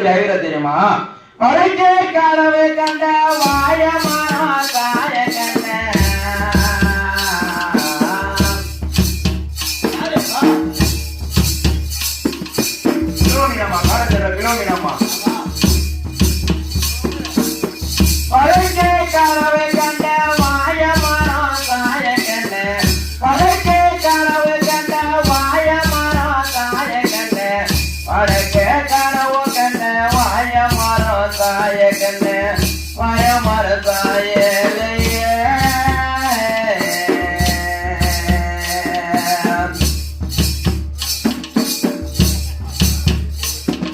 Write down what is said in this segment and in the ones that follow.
சொல்லி அறிவிற தெரியுமா? படுக்கை கனவு கண்ட வாயமான தாய கண்ட. பிலோமினம்மா காலத்துல பிலோமினம்மா படுக்கை கனவு கண்ட வாயமான தாய கண்ட. படுக்கை கனவு கண்ட தாய கண்ட வாயமர தாயே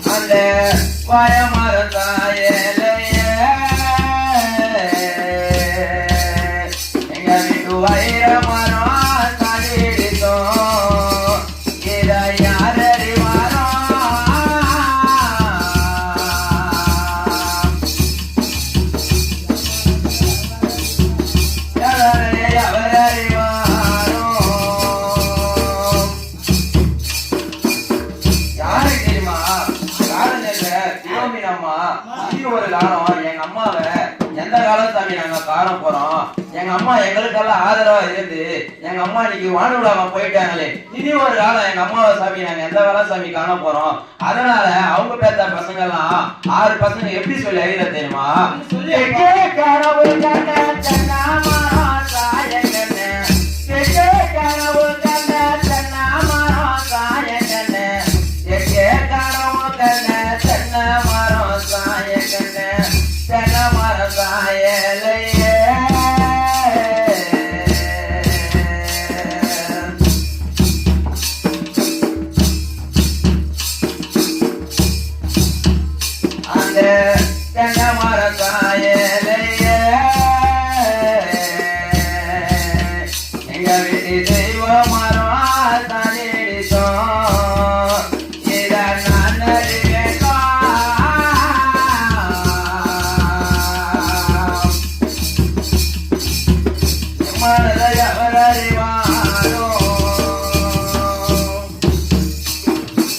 அந்த பயமரத்தாயலைய எங்க வீட்டு வைர மரம் அம்மா ஒரு காலம் எங்க அம்மாவை எந்த காலம் சாமி நாங்க காண போறோம்? எங்க அம்மா எங்களுக்கெல்லாம் ஆதரவா இருந்து எங்க அம்மா இன்னைக்கு வானவிடாம போயிட்டாங்களே. இனி ஒரு காலம் எங்க அம்மாவை சாமி நாங்க எந்த காலம் சாமி காண போறோம்? அதனால அவங்க பேத்த பசங்க எல்லாம் ஆறு பசங்க எப்படி சொல்லி அறிவிட தெரியுமா? எங்கே